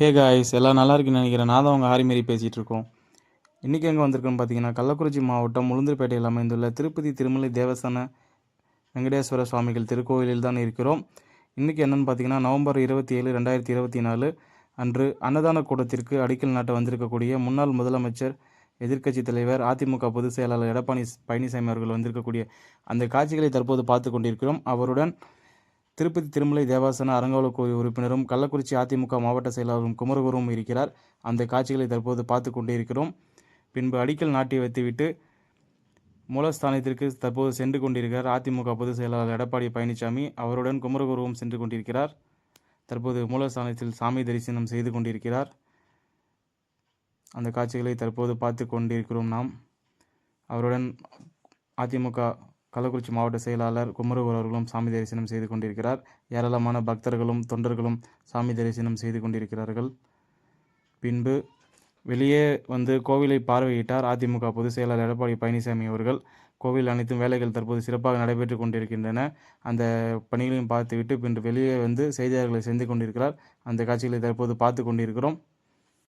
Hey guys எல்லாம் நல்லா இருக்குன்னு நினைக்கிறேன். நான் தான் உங்கள் ஹாரிமேரி பேசிகிட்டு இருக்கோம். இன்றைக்கி எங்கே வந்திருக்கோன்னு பார்த்தீங்கன்னா கள்ளக்குறிச்சி மாவட்டம் உளுந்தூர்பேட்டையில் அமைந்துள்ள திருப்பதி திருமலை தேவஸ்தான வெங்கடேஸ்வர சுவாமிகள் திருக்கோயிலில் தான் இருக்கிறோம். இன்றைக்கி என்னென்னு பார்த்தீங்கன்னா நவம்பர் இருபத்தி ஏழு ரெண்டாயிரத்தி இருபத்தி நாலு அன்று அன்னதான கூட்டத்திற்கு அடிக்கல் நாட்ட வந்திருக்கக்கூடிய முன்னாள் முதலமைச்சர் எதிர்க்கட்சி தலைவர் அதிமுக பொதுச் செயலாளர் எடப்பாடி பழனிசாமி அவர்கள் வந்திருக்கக்கூடிய அந்த காட்சிகளை தற்போது பார்த்து கொண்டிருக்கிறோம். அவருடன் திருப்பதி திருமலை தேவாசன அறங்காவலர் கோவில் உறுப்பினரும் கள்ளக்குறிச்சி அதிமுக மாவட்ட செயலாளரும் குமரகுருவும் இருக்கிறார். அந்த காட்சிகளை தற்போது பார்த்து கொண்டிருக்கிறோம். பின்பு அடிக்கல் நாட்டி வைத்துவிட்டு மூலஸ்தானத்திற்கு தற்போது சென்று கொண்டிருக்கிறார் அதிமுக பொதுச் செயலாளர் எடப்பாடி பழனிசாமி. அவருடன் குமரகுருவும் சென்று கொண்டிருக்கிறார். தற்போது மூலஸ்தானத்தில் சாமி தரிசனம் செய்து கொண்டிருக்கிறார். அந்த காட்சிகளை தற்போது பார்த்து கொண்டிருக்கிறோம் நாம். அவருடன் அதிமுக கள்ளக்குறிச்சி மாவட்ட செயலாளர் குமரகுரு அவர்களும் சாமி தரிசனம் செய்து கொண்டிருக்கிறார். ஏராளமான பக்தர்களும் தொண்டர்களும் சாமி தரிசனம் செய்து கொண்டிருக்கிறார்கள். பின்பு வெளியே வந்து கோவிலை பார்வையிட்டார் அதிமுக பொதுச் செயலாளர் எடப்பாடி பழனிசாமி அவர்கள். கோவில் அனைத்தும் வேலைகள் தற்போது சிறப்பாக நடைபெற்று கொண்டிருக்கின்றன. அந்த பணிகளையும் பார்த்துவிட்டு பின்பு வெளியே வந்து செய்தியாளர்களை சென்று கொண்டிருக்கிறார். அந்த காட்சிகளை தற்போது பார்த்து கொண்டிருக்கிறோம்.